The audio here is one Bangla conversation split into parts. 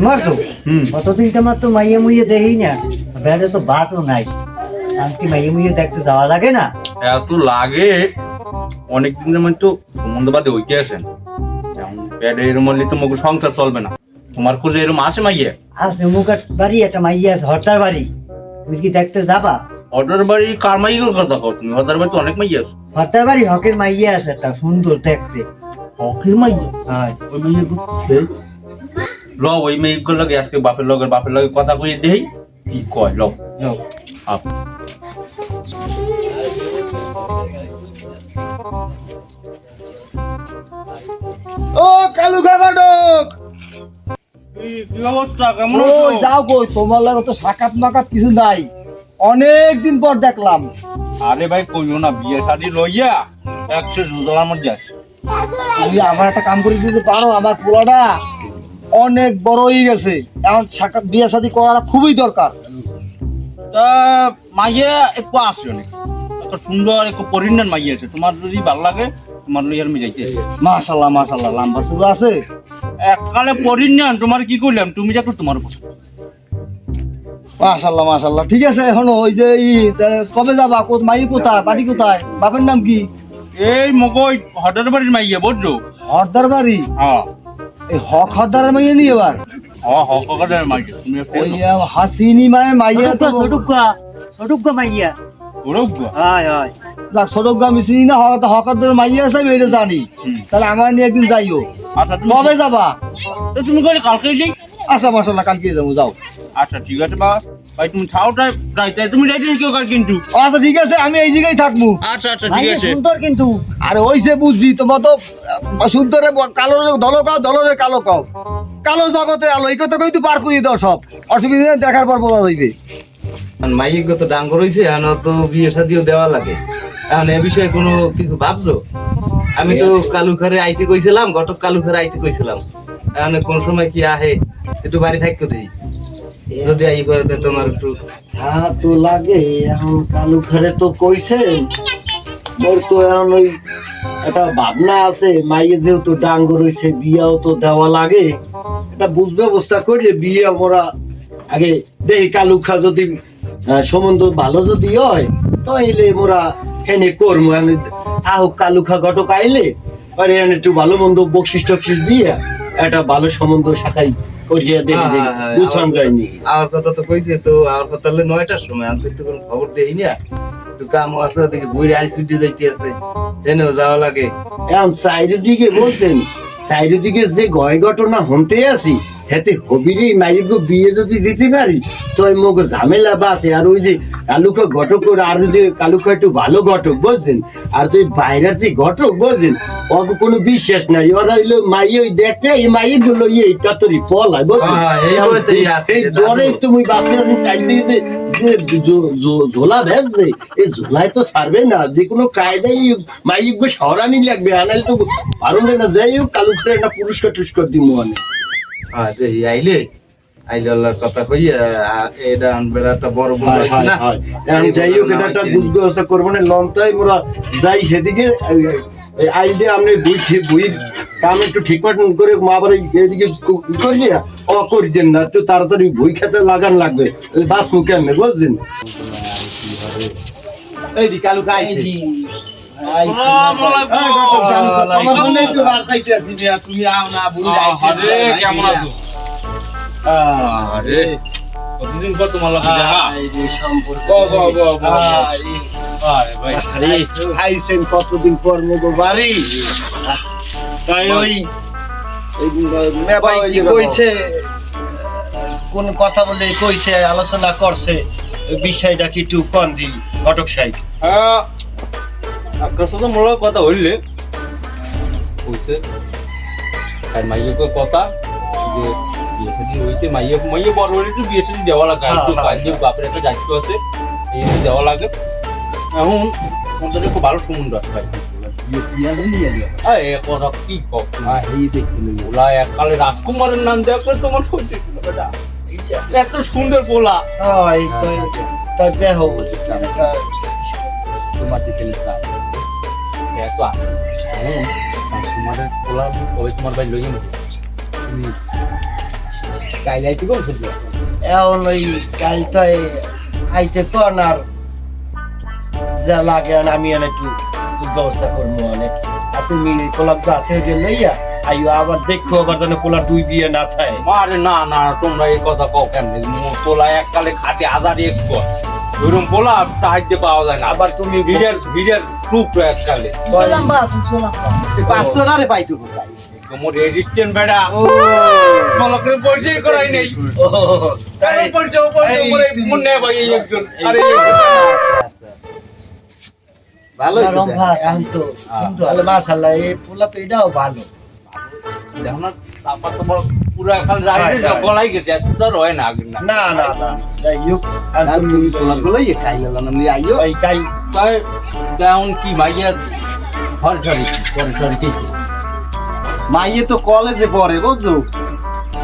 তোমার তো হুম। কতদিন তোমার তো মাইয়ে মুইয়ে দেই না। ব্যাটে তো বাতও নাই। কি মাইয়ে মুইয়ে দেখতে যাওয়া লাগে না? এত লাগে। অনেক দিনের মধ্যে তো সম্বন্ধ বাদে হইতে আছেন। যেমন প্যাডে এরম হলে তো মুখ সংসার চলবে না। তোমার খোঁজে এরম আসে মাইয়ে? আজ মুখার বাড়ি একটা মাইয়ে আছে হরতার বাড়ি। তুমি কি দেখতে যাবা? অর্ডার বাড়ি কার মাইয়ের কথা কও তুমি? অর্ডার বাড়ি তো অনেক মাইয়ে আছে। হরতার বাড়ি হকের মাইয়ে আছে একটা সুন্দর দেখতে। হকের মাইয়ে? হয়। ওই মাইয়ে ল ওই মেয়েগুলো লাগে আজকে বাপের লগের বাপের লগে কথা কইয়ে দেই। কি কয় ল। আপ। ও কালু কাকাডক কি অবস্থা? কেমন ওই যাও কই তোমার লাগে তো সাকাত মাকাত কিছু নাই। অনেক দিন পর দেখলাম। আরে ভাই কইও না বিয়ে শাদি লইয়া একশো ডলার মধ্যে আছে তুমি আমার একটা কাম করে দিতে পারো আমার পোলাটা। অনেক বড় হয়ে গেছে। এখন বিয়ে শাদি করাটা খুবই দরকার। তা মাইয়া একটু আসছে অনেক এত সুন্দর একটু পরিণাম মাইয়া আছে। তোমার যদি ভালো লাগে তোমার লইয়ার আমি যাইতে মাশাল্লাহ মাশাল্লাহ লাম্বা শুরু আছে। এককালে পরিণাম তোমার কি করলাম তুমি যাকো তোমার পছন্দ মাশাল্লাহ মাশাল্লাহ ঠিক আছে এখন ওই যে ই কবে যাবা? কোথ মাই কোথায়? বাড়ি কোথায়? বাপের নাম কি? এই মগই হঠাৎ বাড়ির মাইয়া বুঝছ? হরদার বাড়ি হ্যাঁ। এই হক মাইয়ে নিয়ে এবার। হ্যাঁ হক হকারের মাইয়া ওই হাসিনি মায়ে মাইয়ে তো হয় হয়। না হক হকারদের মাইয়ে আছে আমি এটা জানি। তাহলে আমার নিয়ে একদিন যাইও। আচ্ছা তুমি কবে যাবা? তুমি কইলে কালকে যাই। আচ্ছা মাসাল্লাহ কালকে যাব যাও। আচ্ছা ঠিক আছে বা ভাই তুমি থাওটা যাইতে তুমি যাইতে কেউ কাল কিন্তু? আচ্ছা ঠিক আছে আমি এই জায়গায় থাকব। আচ্ছা আচ্ছা ঠিক আছে। সুন্দর কিন্তু। আর ওই সে বুঝছি তোমার তো সুন্দরে কালো রে দল কাও দলরে কালো কাও কালো জগতে আলো এই কথা কই তো পার করিয়ে দাও সব। অসুবিধা নেই, দেখার পর বোঝা যাইবে। আর মাইক তো ডাঙ্গর হইছে এখন তো বিয়ে শাদিও দেওয়া লাগে। এখন এ বিষয়ে কোনো কিছু ভাবছ? আমি তো কালুখারে আইতে কইছিলাম গটক কালুখারে আইতে কইছিলাম। এখন কোন সময় কি আহে একটু বাড়ি থাকতে দেই। যদি করে তোমার একটু হ্যাঁ তো লাগে। এখন কালু ঘরে তো কইছেন মোর তো এখন ওই একটা ভাবনা আছে, মাইয়ে যেহেতু ডাঙ্গর তো দেওয়া লাগে। একটা বুঝ ব্যবস্থা করিয়ে বিয়ে আমরা আগে দেখি যদি সম্বন্ধ ভালো যদি হয়, তাইলে মোরা হেনে করব আহুক কালুখা ঘটক আইলে, আর এখানে একটু ভালো মন্দ বকশিস টকশিস দিয়ে একটা ভালো সম্বন্ধ শাখাই করিয়া দেখি দেখি। হ্যাঁ, হ্যাঁ, বুঝান যায়নি। আর কথা তো কইছে তো আর কথা হলে নয়টার সময় আমি তো কোনো খবর দেই না। একটু কাম আছে ওদিকে ঘুরে আইস ছুটি যাইতে আছে। এনেও যাওয়া লাগে। এখন দিকে বলছেন চারিদিকে যে গয় ঘটনা হতে আছি হেতে হবিরি মাইগো বিয়ে যদি দিতে পারি তো মুখ ঝামেলা বাঁচে আর ওই যে কালুকা ঘটক আর যে কালুকা একটু ভালো ঘটক বলছেন আর তুই বাইরের যে ঘটক বলছেন ওকে কোনো বিশ্বাস নাই। ওরা হইল মাই ওই দেখতে এই মাই গুলো ইয়ে ততরি ফল হয় বুঝছেন এই এই ডরে। তুমি বাঁচতে আছি জো- জো- ঝোলা ভেজছে এই ঝোলায় তো ছাড়বে না। যে কোনো কায়দায় মাইক সরানি লাগবে। আনাইলে তো পারুন না যাই হোক কালু একটা পুরস্কার টুস্কার দিব মানে আইলে আইলে আল্লাহর কথা কই এটা আনবে একটা বড় বুঝ। এখন যাই হোক এটা একটা বুঝ ব্যবস্থা করব না লন্তাই মোরা যাই সেদিকে আইলে আপনি বই ঠিক বই কাম একটু ঠিক মতন করে মা এদিকে কু- ই অ করে দেন না একটু তাড়াতাড়ি বই খেতে লাগান লাগবে বাস মুখে আনবে বুঝছেন? এই কালু তুমি আও না কেমন আছো? আরে কতদিন পর তোমার লাগে দেখা? খাইছেন কতদিন মতো বাড়ি? তাই ওই কইছে? কোন কথা বলে কইছে আলোচনা করছে বিষয়টা কি একটু কন দি ঘটক সাহেব। আপনার সাথে মোর কথা হইলে। হইছে। আর মাইয়ে কই কথা যে বিয়ে শাদী হইছে মাইয়ে মাইয়ে বড় হলে একটু বিয়ে শাদী দেওয়া লাগে। একটু হ্যাঁ, কাজে বাপের একটা দায়িত্ব আছে এই দেওয়া লাগে। এখন তোমাদের খুব ভালো সম্বন্ধ আছে ভাই। কথা কি? ওলা এককালে রাজকুমারের নাম দেওয়া করে তোমার সহ্য। এত সুন্দর পোলা। হয় দেখো তোমার দিকে লিখা এত আছে তোমাদের পোলা কবে তোমার ভাই লইয়ে মতো কাইলে আইতে কোন শুনলো এখন ওই কালটায় আইতে কন আর যা লাগে আমি একটু ব্যবস্থা করব অনেক আর তুমি হাতে লইয়া আইও আবার দেখো আবার যেন কোলার দুই বিয়ে না থাকে। আরে না না তোমরা এই কথা কও কেন তোলা এককালে খাটে হাজার এক ওইরকম বলা সাহায্য পাওয়া যায় না। আবার আবার তুমি ভিড়ের ভিড়ের টুক এককালে পাঁচশো টাকা পাইছো কোথায়? মোর রেজিস্ট্যান্ট বেড়া মলকের পরিচয় করাই নেই। ও, আরে পরিচয় পরিচয় এই করে তুমি- মনে হয় ভাই এই একজন। আরে পোলা তো এটাও ভালো। দেখো না তারপর তোমার পুরো এখন রাইডে। গলাই গেছে এত তো রয় না আগে না। না না না। যাই হোক আর আর তুমি তুমি তোলা গুলোই খাইলে আমি আইও ওই কাল তাই তেমন কি ভাইয়ার ঘর সরি ঘর সরি কি মাইয়ে তো কলেজে পড়ে বুঝছ?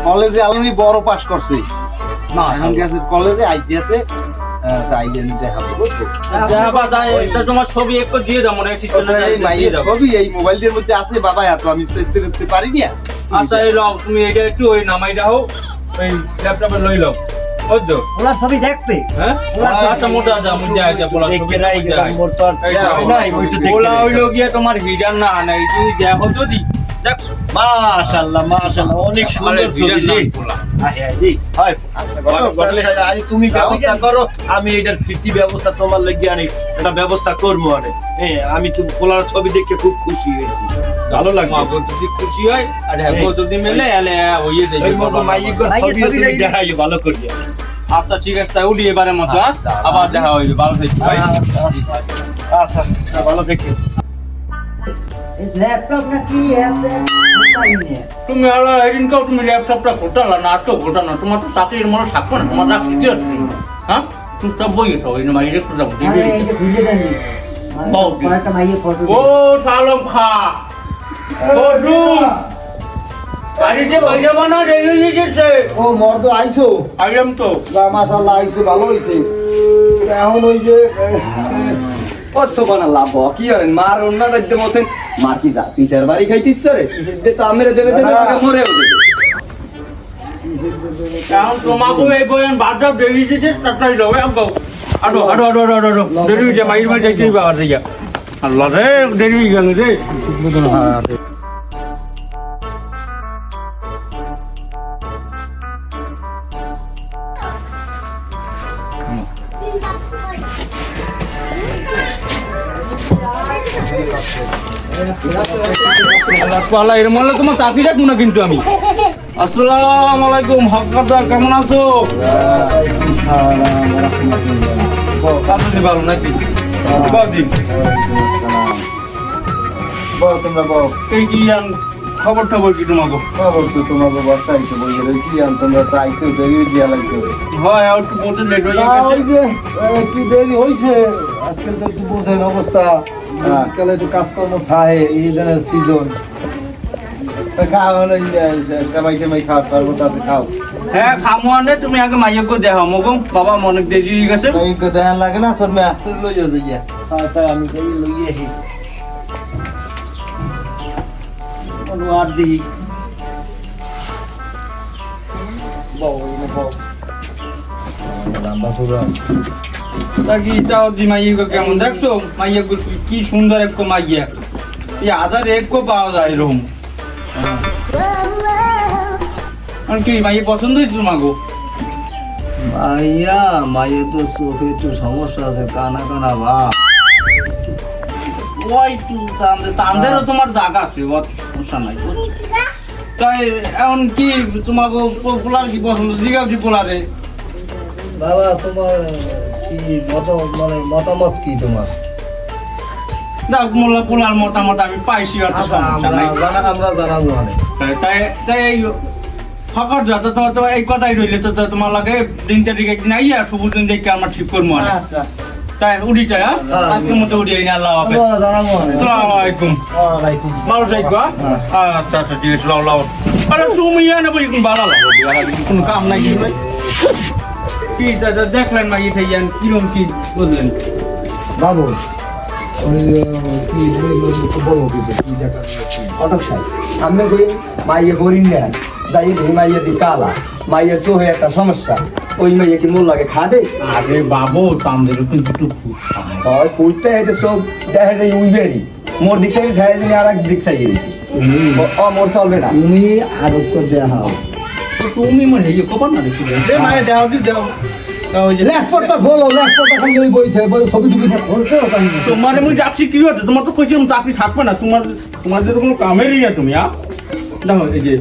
কলেজে আমি বড় পাস করছে। না এখন গেছে কলেজে আইতে আছে। তাই জন্য দেখাবো। বুঝছ? যাবা যাই এটা তোমার পারি না। আচ্ছা এই লও তুমি এটা একটু ওই নামাই দাও ওই ল্যাপটপে লই লও। বুঝছ? ছবি দেখবে। হ্যাঁ? মোটা যা মুজা যা বলা ছবি দেখে নাই ওলা হইল গিয়ে তোমার না তুমি দেখো যদি দেখছ? মাশাআল্লাহ মাশাআল্লাহ অনেক সুন্দর ছবি আচ্ছা তুমি ব্যবস্থা করো। আমি এটার ফিরতি ব্যবস্থা তোমার লাগি আনি এটা ব্যবস্থা করব হ্যাঁ আমি তো পোলার ছবি দেখে খুব খুশি হয়েছি। ভালো যদি খুশি হয়? আর হ্যাঁ যদি মেলে এলে ভালো করিয়া আচ্ছা ঠিক আছে তাই উঠি এবারে মতো হ্যাঁ? আবার দেখা হইবে ভালো থাকছি ভাই। আচ্ছা আচ্ছা ভালো দেখি ল্যাপটপ না কি তুমি হলো এদিনকেও তুমি ল্যাপটপটা ঘোটালা না তো ঘোটানো তোমার তো চাকরির মনে থাকব না তোমার চাকরি কি হচ্ছে হ্যাঁ? তুমি সব বই গেছো ওই মাই রেখে যাব ও সালম খা। ও ডুম বাড়িতে পয়সা বানা রেগে গেছে ও মর্দ আইছো? আইলাম তো। মাসাল্লাহ আইছো ভালো হইছে। এখন ওই যে কষ্ট বানা লাভ কি হয় মার অন্যটা দিতে মতেন মার কি যা পিসের বাড়ি খাইতিস রে? পিসের তো আমেরে দেবে দেবে আগে মরে উঠে কারণ তোমাকে এই বয়ান বাদ দাও দেরি দিতে তাড়াতাড়ি যাও আগে আডো আডো আডো আডো আডো দেরি হয়ে যায় মাইর মাইর যাইতেই বাবার দিয়া আল্লাহ রে দেরি হয়ে গেল রে। আল্লাহ এর মনে তোমার চাকরি রাখব না কিন্তু আমি। আসসালামু আলাইকুম হকারদার কেমন আছো? ভালো নাকি তোমরা বল এই কি খবর টবর কি তোমাকে খবর তো তোমাকে বর্ষা আইছো বইয়ে রয়েছি আর তোমরা তো আইছো দেরি দিয়া লাগছো হয় আর একটু বলতে লেট হয়ে না, ওই যে একটু দেরি হয়েছে আজকাল তো একটু বোঝেন অবস্থা। আজকাল একটু কাজকর্ম থাকে এই ধরনের সিজন খাওয়া হলো সবাই সবাই খাওয়া পারব তাতে খাও। হ্যাঁ খামো আনে তুমি আগে মাইয়াকে দেখো মগো বাবা অনেক দেরি হয়ে গেছে। দেখা লাগে না সব মেয়ে লইয়া যাইয়া। তাই তাই আমি কই লইয়ে হি অনুয়ার দি বউ এনে বউ লম্বা সুরা তা কি তাও দি মাইয়াকে কেমন দেখছ? মাইয়াকে কি কি সুন্দর এক মাইয়া। এই হাজার এক পাওয়া যায় এরকম। কি মাইয়া পছন্দ হয়েছে তোমাকে? মাইয়া মাইয়া তো চোখে একটু সমস্যা আছে কানা কানা ভাব। ওই তো তান্দেরও তোমার জায়গা আছে সমস্যা নাই। তাই এখন কি তোমাকে পোলার কি পছন্দ? জিগাও দি পোলারে। বাবা তোমার কি মত মানে মতামত কি তোমার? দেখ মোল্লা পোলার মতামত আমি পাইছি অত আচ্ছা, সমস্যা নাই। জানা আমরা জানাব মানে। তাই- তাই এই ফকর যত তোমার তো এই কথাই রইলে তো তো তোমার লাগে দিন তারিখ একদিন আইয়া সবুজ দিন দেখে আমার ঠিক করব আচ্ছা। তাই উঠি চাই হ্যাঁ? হ্যাঁ, আজকের মতো উঠি আইনি আল্লাহ হাফেজ। মানে। আসসালামু আলাইকুম। ওয়ালাইকুম ভালো থাকব হ্যাঁ? আচ্ছা আচ্ছা ঠিক আছে লাও লাও। আরে তুমি এনে বই কোন কোনো কাম নাই কিন্তু ভাই। কি দাদা দেখলেন না ইঠে যান কিরম কি বললেন বাবু ওই কি বলব কিছু? কি দেখা অটক সাহেব আমি কই মাইয়ে করিন না যাই এই মাইয়ের দি কালা। মাইয়ের চোহে একটা সমস্যা। ওই মাইয়ে কি মোর লাগে খাদে? আরে বাবু তামদের কিন্তু একটু খায়। হয় কুইতে হেঁটে চোখ দেখে যাই উইবেরি। মোর দিক চাই ঝাড়ে দিন আর এক দিক গেছি। ও মোর চলবে না। তুমি আরোগ্য দেওয়া হও তো তুমি মানে ইয়ে কবার না দেখি দে মায়ে দেও দি দেও। তোমার আমি যাচ্ছি কি হচ্ছে? তোমার তো কইছিলাম চাকরি থাকবে না। তোমার তোমাদের তো কোনো কামেরই না তুমি আ? দেখো এই যে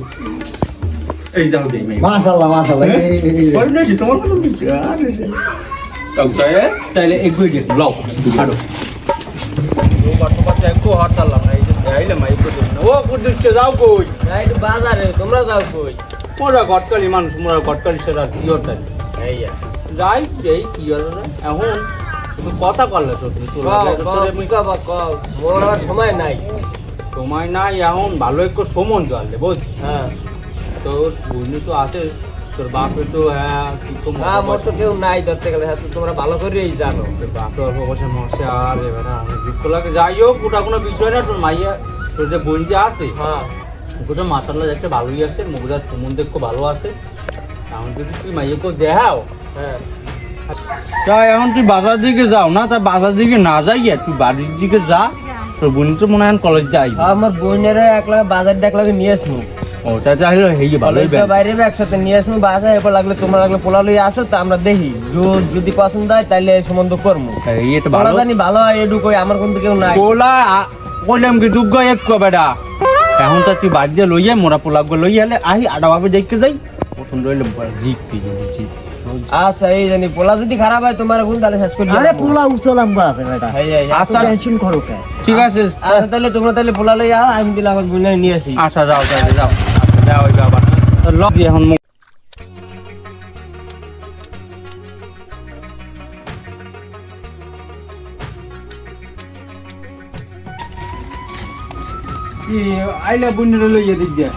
এই দেখো পরে নিয়েছি তোমার বলছি তাহলে এক বই দিয়ে লও ছাড়ো। যাও কই? বাজারে তোমরা যাও কই? মোরা গটকালি মানুষ মোরা গটকালি সেরা কি এই যাই এই কি রে এখন কথা করলে তো তো মোর সময় নাই। সময় নাই এখন ভালো একটু সমন চললে বুঝ? হ্যাঁ। তোর বুঝলি তো আছে তোর বাপে তো হ্যাঁ কি তো তো কেউ নাই ধরতে গেলে হ্যাঁ তো তোমরা ভালো করেই জানো। বাপে অল্প বয়সে মশে আর এবার অনেক দুঃখ লাগে। যাই হোক ওটা কোনো বিষয় না তোর মাইয়া তোর যে বোন যে আছে হ্যাঁ। ওটা মাসাল্লাহ দেখতে ভালোই আছে মুগদার সম্বন্ধে খুব ভালো আছে। এখন যদি তুই মাইয়াকে দেখাও হ্যাঁ। তা এখন তুই বাজার দিকে যাও না তা বাজার দিকে না যাই তুই বাড়ির দিকে যা। তোর বোন তো মনে হয় কলেজ যাই আমার বোনের এক লাগে বাজার লাগে নিয়ে আসব। ও তা চাইলে হেই ভালোই কলেজটা বাইরে একসাথে নিয়ে আসব বাসা এরপর লাগলে তোমরা লাগলে পোলা লই আসো তা আমরা দেখি। যদি পছন্দ হয় তাহলে সম্বন্ধ করব। এই এটা ভালো। জানি ভালো হয় এডু কই আমার কিন্তু কেউ নাই। পোলা কইলাম কি দুগ্গ এক কো বেটা। এখন তো তুই বাড়ি দিয়ে লইয়া মোরা পোলাগ লই হলে আহি আডা ভাবে দেখতে যাই। পছন্দ হইলে জিক পি জিক আচ্ছা এই জানি পোলা যদি খারাপ হয় তোমার ভুল তাহলে শেষ করে আরে পোলা উতলাম আছে বেটা। এই, এই, আচ্ছা টেনশন করো কে? ঠিক আছে। আচ্ছা তাহলে তোমরা তাহলে পোলা লই আও আমি দিলাম বুনাই নিয়ে আসি। আচ্ছা যাও তাহলে যাও। যাও ওই বাবা লক লগ দিয়ে এখন কি আইলা বুনের লইয়া দিক দিয়া?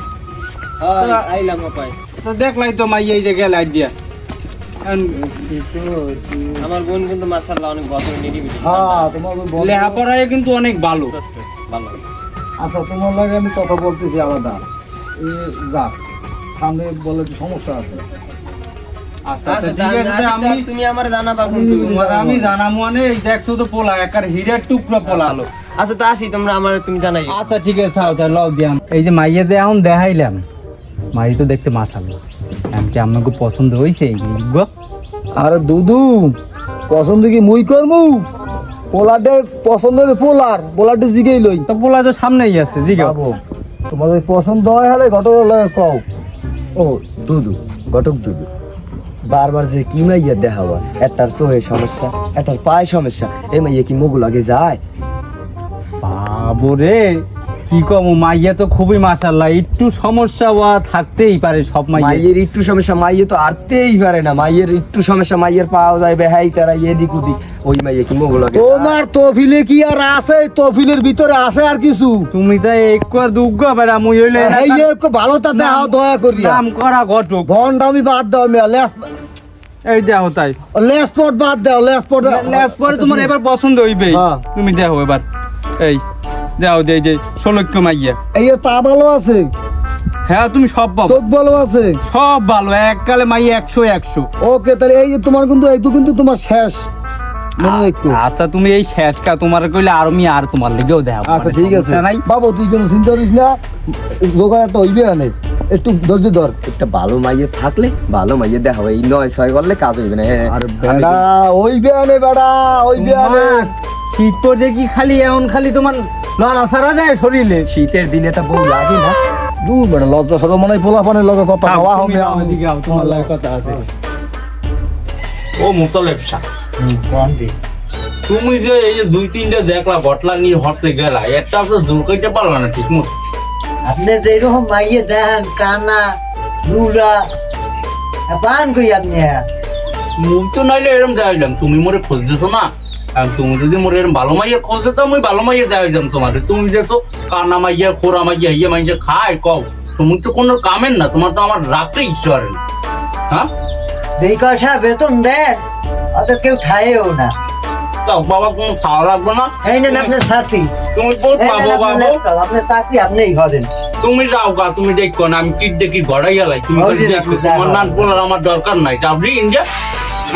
আইলাম পাই তো দেখলাই তো মাই এই যে গেল আজ দিয়া। আমার বোন কিন্তু মাশাআল্লাহ অনেক বছর নিরিবিলি। হ্যাঁ তোমার ওই বন্ধু- কিন্তু অনেক ভালো। ভালো। আচ্ছা তোমার লাগে আমি কথা বলতেছি আলাদা। এই যাক সামনে বলে সমস্যা আছে। আচ্ছা আচ্ছা আমি তুমি আমার জানাবা তোমার আমি জানাম মানে এই দেখছ তো পোলা একার হীরার টুকরা পোলা। আলো আচ্ছা তো আসি তোমরা আমার তুমি জানাই। আচ্ছা ঠিক আছে থাও তাহলে লও দিয়াম এই যে মাইয়ে দে এখন দেখাইলাম। মাই তো দেখতে মাশাআল্লাহ। এমন কি আপনাকে পছন্দ হইছে? গো। আরে দুদু পছন্দ কি মুই করমু? পোলাটে পছন্দ হলে পোলার পোলাটে জিগেই লই। তো পোলা তো সামনেই আছে জি তোমাদের পছন্দ হয় হলে ঘটক লগে কও। ও দুদু ঘটক দুদু। বারবার যে কি মাইয়া দেখাবা একটার চোহে সমস্যা একটার পায়ে সমস্যা এই মাইয়া কি মুগু লাগে যায়? বাবু রে কি কম মাইয়া তো খুবই মাশাআল্লাহ একটু সমস্যা ওয়া থাকতেই পারে সব মাইয়া মাইয়ের একটু সমস্যা মাইয়ে তো আরতেই পারে না মাইয়ের একটু সমস্যা মাইয়ের পাওয়া যায় বেহাই তারা এদিক ওদিক ওই মাইয়া কি মুগু লাগে তোমার তফিলে কি আর আছে? তফিলের ভিতরে আছে আর কিছু? তুমি তো একটু আর দুগ্গ বেড়া মুই হইলে এই যে একটু ভালোটা দেখাও দয়া করিয়া। নাম করা ঘটক। ভন্ড আমি বাদ দাও মিয়া লেস এই দেখো তাই। লেসপট বাদ দাও লেস লেসপট লেস পরে তোমার এবার পছন্দ হইবে হ্যাঁ। তুমি দেখো এবার। এই। দাও দে যে ষোলক্য মাইয়া। এই যে পা ভালো আছে? হ্যাঁ তুমি সব পাবো। চোখ ভালো আছে? সব ভালো এককালে মাইয়া একশো একশো। ওকে তাহলে এই যে তোমার কিন্তু এইটু কিন্তু তোমার শেষ। মনে আচ্ছা তুমি এই শেষকা তোমার কইলে আর আমি আর তোমার লেগেও দেখাবো। আচ্ছা ঠিক আছে। বাবু তুই কোনো চিন্তা করিস না। জোগাড় একটা হইবে আনে একটু ধৈর্য ধর। একটা ভালো মাইয়ে থাকলে ভালো মাইয়ে দেখাবো এই নয় ছয় করলে কাজ হইবে না। হ্যাঁ, আর বেড়া হইবে আনে বেড়া হইবে আনে শীত পড়ে কি খালি? এমন খালি তোমার লড়া ছাড়া যায় শরীরে। শীতের দিনে তো বউ লাগে না। দূর বেড়া লজ্জা সরম মনে হয় পোলাপানের লগে কথা হওয়া হবে আও, তোমার লাগে কথা আছে। ও মুসলেব শাহ কোন দি তুমি যে এই যে দুই তিনটা দেখলা বটলা নিয়ে হটতে গেলা একটা আপনার দূর করতে পারলা না ঠিক মতো আপনি যেরকম মাইয়ে দেন কানা লুলা পান কই আপনি? মুখ তো নাইলে দেখাইলাম তুমি মোরে খোঁজ দিছো না? তুমি যদি মোরে এরম ভালো মাইয়া খোঁজ দিতো আমি ভালো মাইয়া দেখাইতাম তোমার তুমি দেখছ কানা মাইয়া খোরা মাইয়া ইয়ে মাইয়া খায় কও। তুমি তো কোনো কামের না তোমার তো আমার রাখতে ইচ্ছে করে না। হ্যাঁ? দুই কষা বেতন দেন। অত কেউ না। বাবা কোনো খাওয়া লাগবে না? এই নেন আপনার সাথী। তুমি বহুত পাবো বাবু আপনার চাকরি আপনিই তুমি যাও গা তুমি দেখো না আমি কি দেখি ঘরে গেলাই তুমি দেখো তোমার নাম বলার আমার দরকার নাই। যাবি ইন্ডিয়া?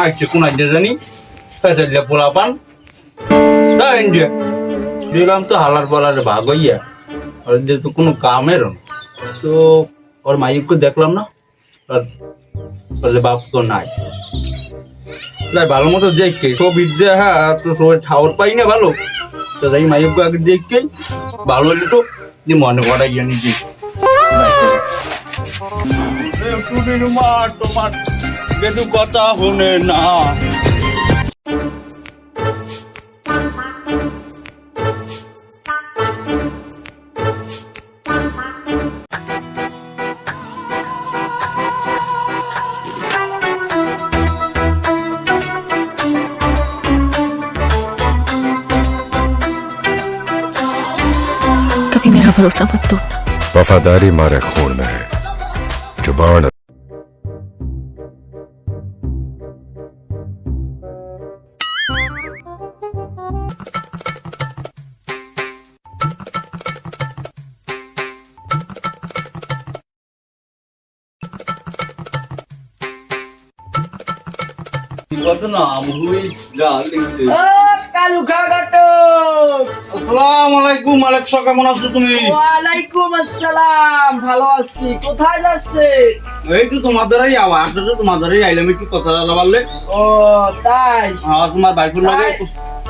আচ্ছা কোন আইডিয়া জানি? পেছাইলে পোলা পান যা ইন্ডিয়া দিলাম তো হালার বলার ভাগ হইয়া আর যে তো কোনো কামের। তো ওর মাইককে দেখলাম না আর বলে বাপ তো নাই নাই ভালো মতো দেখকে ছবি দেখা তো সবাই ঠাওর পাই না ভালো তো তাই মাইককে আগে দেখকে ভালো হলে তো যে মনে করাই জানি যে তোমার কথা হনে না कभी मेरा भरोसा मत तोड़ना। वफादारी मारे खून में है। ज़ुबान কত না আমহুই যা লিখতে কালু খাগাটো আসসালামু আলাইকুম আলেক কেমন আছো তুমি? ওয়ালাইকুম আসসালাম ভালো আছি। কোথায় যাচ্ছে? এই তো তোমাদেরই আওয়াজ তো তোমাদেরই আইলাম একটু কথা দাদা বললে ও তাই। আর তোমার লগে।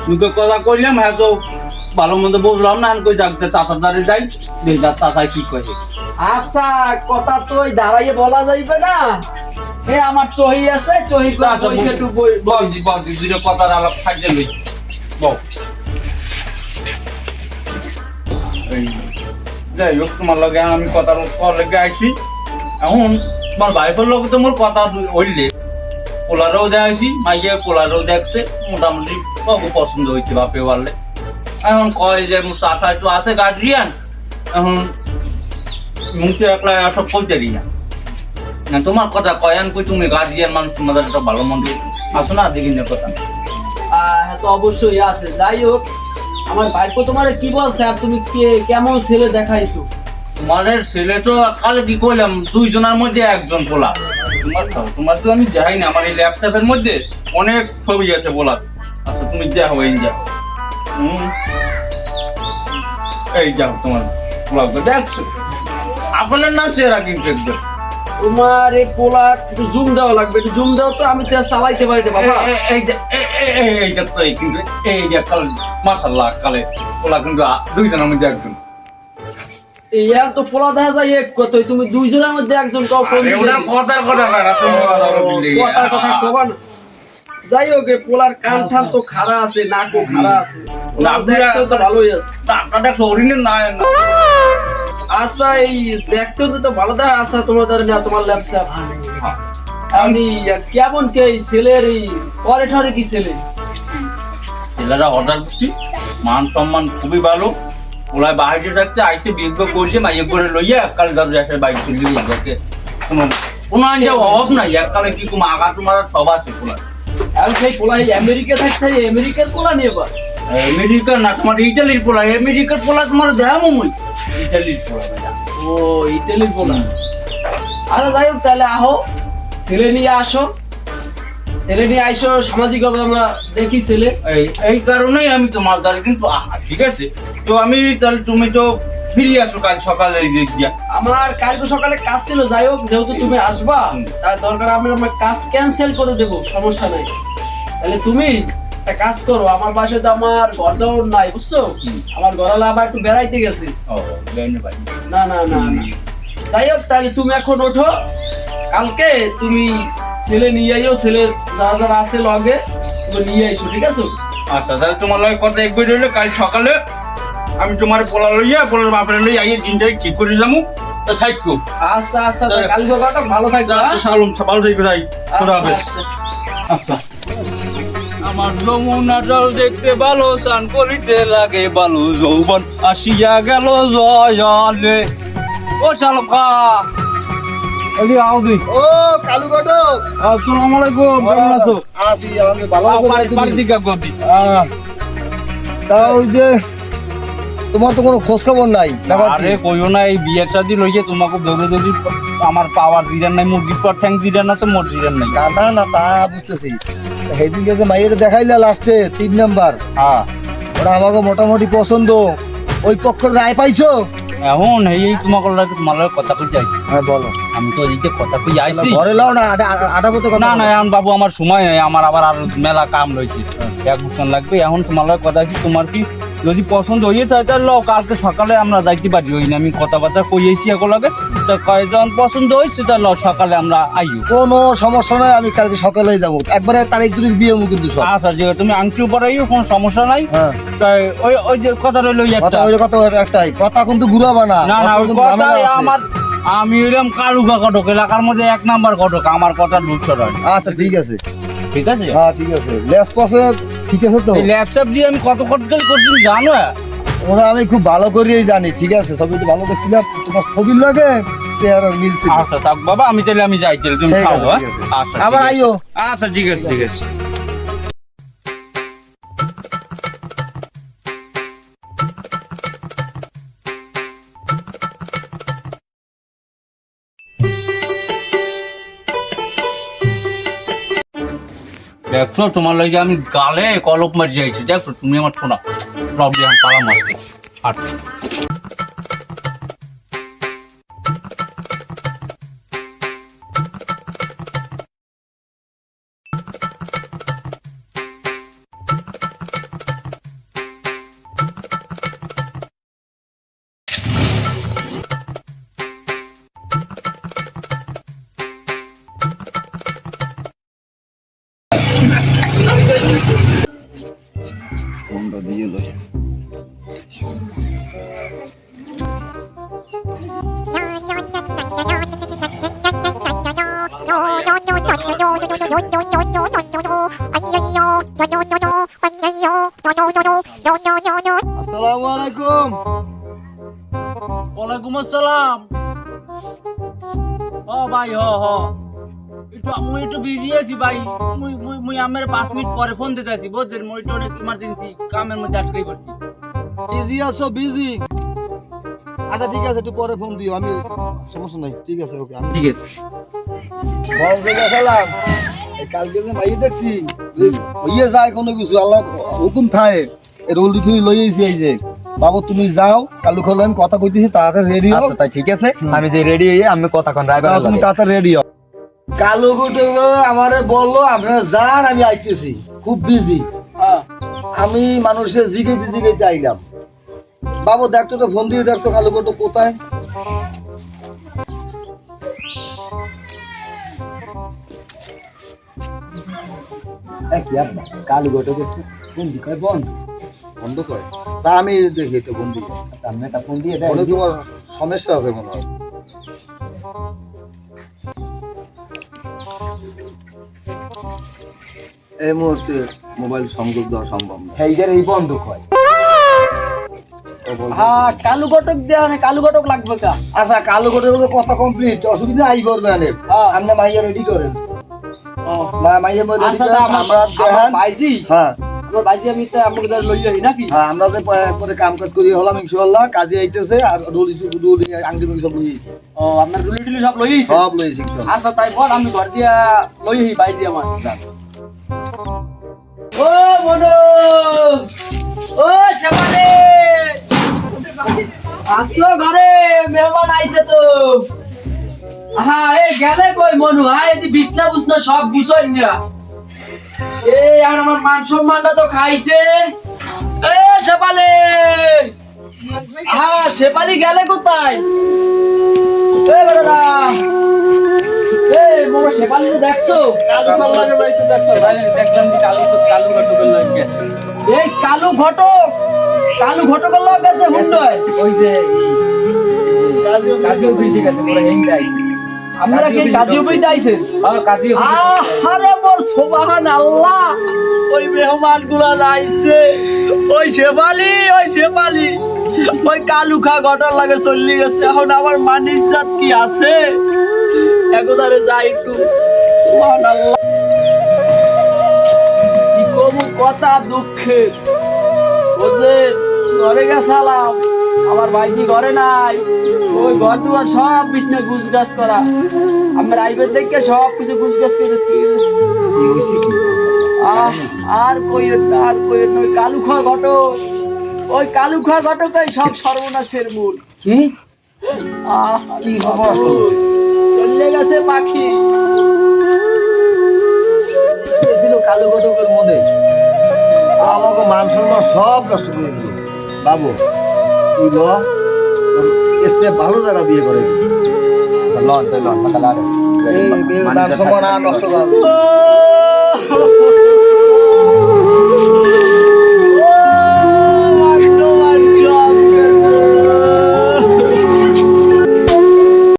মুখে কথা কইলাম হ্যাঁ তো ভালো মন্দ বুঝলাম না কই ডাকতে চাষার দ্বারে যাই দেখ চাষায় কি কয় আচ্ছা কথা তো ওই দাঁড়াইয়ে বলা যাইবে না। এ আমার চহি আছে চহি আচ্ছা, বসে একটু বল জি বল জি দুটো কথার আলাপ খাইতে লই বল। যাই হোক তোমার লগে আমি কথার পর লেগে আইছি। এখন তোমার ভাইফের লগে তো মোর কথা হইলে। পোলারও দেখাইছি মাইয়া পোলারও দেখছে মোটামুটি বাবু পছন্দ হয়েছে বাপে বললে এখন কয় যে চাষা একটু আছে গার্জিয়ান এখন মুখে একলা সব কইতে না। না তোমার কথা কয়ান কই তুমি গার্জিয়ান মানুষ তোমাদের একটা ভালো মন্দ আসো না দেখিনি কথা। হ্যাঁ তো অবশ্যই আছে। যাই হোক আমার ভাইপো তোমার কি বলছে আর তুমি কে- কেমন ছেলে দেখাইছো? তোমাদের ছেলে তো কালে কি করলাম দুইজনের মধ্যে একজন পোলা। তোমার তো তোমার তো আমি যাই না আমার এই ল্যাপটপের মধ্যে অনেক ছবি আছে বলার আচ্ছা তুমি দেখো এই যাও। হুম। এই যাও তোমার দেখছ। আপনার নাম চেহারা কিন্তু একদম তোমার এই পোলা একটু জুম দেওয়া লাগবে। একটু জুম দাও তো আমি তো চালাইতে পারি না বাবা। এই- যে এই- যে তো এই কিন্তু এই যে কাল মাশাআল্লাহ কালে পোলা কিন্তু দুইজনের মধ্যে একজন। এই আর তো পোলা দেখা যায় এক কত তুমি দুইজনের মধ্যে একজন আরে কথার কথা না, কথার কথা কবা না। যাই হোক পোলার কান ঠান তো খাড়া আছে নাকও খাড়া আছে। না, না ভালোই আছে। আপনাদের শরীরে না না। আচ্ছা এই দেখতেও তো তো ভালো দেখা আছে তোমাদের না তোমার ল্যাপটপ আপনি কেমন কে এই ছেলের এই পরে ঠরে কি ছেলে? ছেলেরা অর্ডার করছি মান সম্মান খুবই ভালো। ওলাই বাইরে থাকতে আইসে বিজ্ঞ করছে মাইয়ে করে লইয়া এককালে দাদু আসে বাইক চলে যাকে কোনো কোনো আইন অভাব নাই এককালে কি কোনো আগা মারা সব আছে পোলা আর সেই পোলা এই আমেরিকা থাকতে আমেরিকার পোলা নিয়ে বা আমেরিকার না তোমার ইটালির পোলা আমেরিকার পোলা তোমার দেখাবো মুই। ইটালির পোলা ও ইটালির পোলা। আচ্ছা যাই হোক তাহলে আহো ছেলে নিয়ে আসো। ছেলে নিয়ে আইসো আমরা দেখি ছেলে। এই কারণেই আমি তোমার দ্বারা কিন্তু আহা ঠিক আছে। তো আমি তাহলে তুমি তো ফিরে আসো কাল সকালে গিয়া আমার কালকে সকালে কাজ ছিল যাই হোক যেহেতু তুমি আসবা তার দরকার আমি আমার কাজ ক্যান্সেল করে দেবো সমস্যা নাই। তাহলে তুমি একটা কাজ করো আমার তো আমার নাই বুঝছ। আমার ঘরালা আবার একটু বেড়াইতে গেছে। না না না না। যাই হোক তাহলে তুমি এখন ওঠো। কালকে তুমি ছেলে নিয়ে আইও ছেলের যারা যারা আছে লগে তুমি নিয়ে আইসো ঠিক আছে? আচ্ছা তাহলে তোমার লগে কথা এক বই রইল কাল সকালে আমি তোমার পোলা লইয়া পোলার বাপরে লইয়া আইয়ে দিনটা ঠিক করে যাব তো থাকব আচ্ছা আচ্ছা কাল সকালটা ভালো থাকবে হ্যাঁ? সালুম ভালো থাকবে খোদা আচ্ছা, হাফেজ। আচ্ছা। আচ্ছা। আমার যমুনা জল দেখতে ভালো চান করিতে লাগে ভালো যৌবন আসিয়া গেল জয়ালে। ও শালকা এদি আও দি ও কালু ঘটক আসসালামু আলাইকুম কেমন আছো? আসি আমি ভালো আও, আছো বাড়ি দিকে গবি আহ, যে তোমার তো কোনো খোঁজ খবর নাই আরে কইও না এই বিয়ের শাদি লইয়ে তোমাকে দৌড়ে দৌড়ি আমার পাওয়ার জিরান নাই মুরগির পর ঠ্যাং জিরান আছে মোর জিরান নাই। না না না তা বুঝতেছি। সেদিনকে যে মাইয়ের দেখাইলে লাস্টে তিন নাম্বার। হ্যাঁ। ওরা আমাকে মোটামুটি পছন্দ। ওই পক্ষের রায় পাইছো? এখন এই এই তোমাকে লাগে তোমার লগে কথা কই যাই হ্যাঁ বলো। আমি তো এই যে কথা কই আইছি। ঘরে লাও না আটা মতো না না এখন বাবু আমার সময় নাই আমার আবার আর মেলা কাম রয়েছে। এক বছর লাগবে এখন তোমার লগে কথা কি তোমার কি যদি পছন্দ হয়ে থাকে তাহলে লও, কালকে সকালে আমরা যাইতে পারি। ওই না আমি কথাবার্তা কইয়েছি এখন লাগে। তো কয় যখন পছন্দ হয়েছে তাহলে লও, সকালে আমরা আইও কোনো সমস্যা নাই আমি কালকে সকালেই যাব। একবারে তারিখ দুরিখ বিয়ে মু কিন্তু সব। আচ্ছা যে তুমি আংটি উপরে আইও কোনো সমস্যা নাই। হ্যাঁ। তাই ওই ওই যে কথা রইল একটা। ওই কথা একটাই। কথা কিন্তু ঘুরাবা না। না না কথা। আমার আমি হইলাম কালুকা কটক এলাকার মধ্যে এক নাম্বার কটক আমার কথা ঢুকছে আচ্ছা ঠিক আছে। ঠিক আছে? হ্যাঁ ঠিক আছে। লেস পসে ঠিক আছে তো? ল্যাপটপ দিয়ে আমি কত কত করছি জানো? ওরা আমি খুব ভালো করেই জানি ঠিক আছে? সবই তো ভালো দেখছিলাম তোমার ছবির লাগে চেহারা মিলছে। আচ্ছা থাক বাবা আমি তাহলে আমি যাই তাহলে তুমি খাও হ্যাঁ? আচ্ছা আবার আইও। আচ্ছা ঠিক আছে ঠিক আছে। দেখছ? তোমার লাগে আমি গালে কলপ মারি যাইছি। দেখো তুমি আমার শোনা প্রবলেম পালাম আচ্ছা মুই পাঁচ মিনিট পরে ফোন দিতে আছি বুঝছেন মুই অনেক ইমার্জেন্সি কামের মধ্যে আটকাই পড়ছি। বিজি আছো বিজি আচ্ছা ঠিক আছে একটু পরে ফোন দিও আমি সমস্যা নাই ঠিক আছে ওকে আমি ঠিক আছে। বলতে গেছিলাম এই কালকে যে মাই দেখছি যে হইয়ে যায় কোনো কিছু আল্লাহ হুকুম থায় এই রোল টুলি লই আইছি এই যে বাবু তুমি যাও কালু খোলা আমি কথা কইতেছি তাড়াতাড়ি রেডি হও। আচ্ছা তাই ঠিক আছে আমি যে রেডি হয়ে আমি কথা কন ড্রাইভার তুমি তাড়াতাড়ি রেডি হও। কালু গুটু আমারে বলল আপনারা যান আমি আইতেছি। খুব বিজি আমি মানুষের জিগাইতে জিগাইতে আইলাম। বাবু দেখতো তো ফোন দিয়ে দেখতো কালো গুটু কোথায়? কি কালু বন্ধ? বন্ধ করে? তা আমি দেখি তো ফোন দিয়ে। আমি ফোন দিয়ে দেয়। তোমার সমস্যা আছে মনে হয়। এই মুহূর্তে মোবাইল সংযোগ দেওয়া সম্ভব না। এইটার এই বন্ধ হয় হ্যাঁ কালু ঘটক দেওয়া কালু ঘটক লাগবে কা। আচ্ছা কালু ঘটক কথা কমপ্লিট অসুবিধা আই করবে আনে। হ্যাঁ। আপনি মাইয়া রেডি করেন। মাইয়া মধ্যে ready তা করেন, আমার আমরা দেখান। পাইছি? হ্যাঁ। আমার হ্যাঁ আমরা পরে কাম কাজ করি হলাম ইনশাআল্লাহ কাজে আইতেছে আর রুলি রুলি আংটি সব ও আপনার রুলি টুলি সব সব আচ্ছা তাই বল আমি ঘর দিয়া পাইছি আমার। ও মনো ও সেবানে আসো ঘরে মেহমান আইছে তো। হ্যাঁ এ গেলে কই মনু হ্যাঁ এদি বিছনা বুছনা সব গুছাই না এই আর আমার মান সম্মানটা তো খাইছে। এ সেপালে হ্যাঁ সেপালি গেলে কোথায়? এ বেটা এই মোমো সেপালি তো দেখছ দেখলাম যে কালু কালু লোক গেছে এই কালু ঘটক কালু ঘটকের লোক গেছে হুন্ডয় ওই যে অফিসে গেছে পুরো হিংসা আইছে আপনারা কি? কাজী অফিসে আইছেন? কাজী আরে মোর সোবাহান আল্লাহ ওই মেহমানগুলা আইছে। ওই শেফালি ওই শেফালি। ওই কালু খা লাগে চললি গেছে। এখন আমার মানিজ্জাত কি আছে? একদারে যাই একটু। সুবহানাল্লাহ। কি কমু কথা দুঃখের। ওদের ঘরে গেছালাম আমার ভাইজি ঘরে নাই? ওই ঘর দুয়ার সব বিছনা গুজগাছ করা। আমার আইবের দেখে সব কিছু গুজগাছ করে আর না আর না ওই কালু খা ঘটক। ওই কালু খা ঘটকই সব সর্বনাশের মূল। কি? আহ কি খবর? চলে গেছে পাখি। ছিল কালো ঘটকের মধ্যে। আমাকে মান সম্মান সব নষ্ট করে দিল। বাবু তুই ল এসে ভালো জায়গা বিয়ে করে। লন তো লন এই বিয়ে মান নষ্ট করা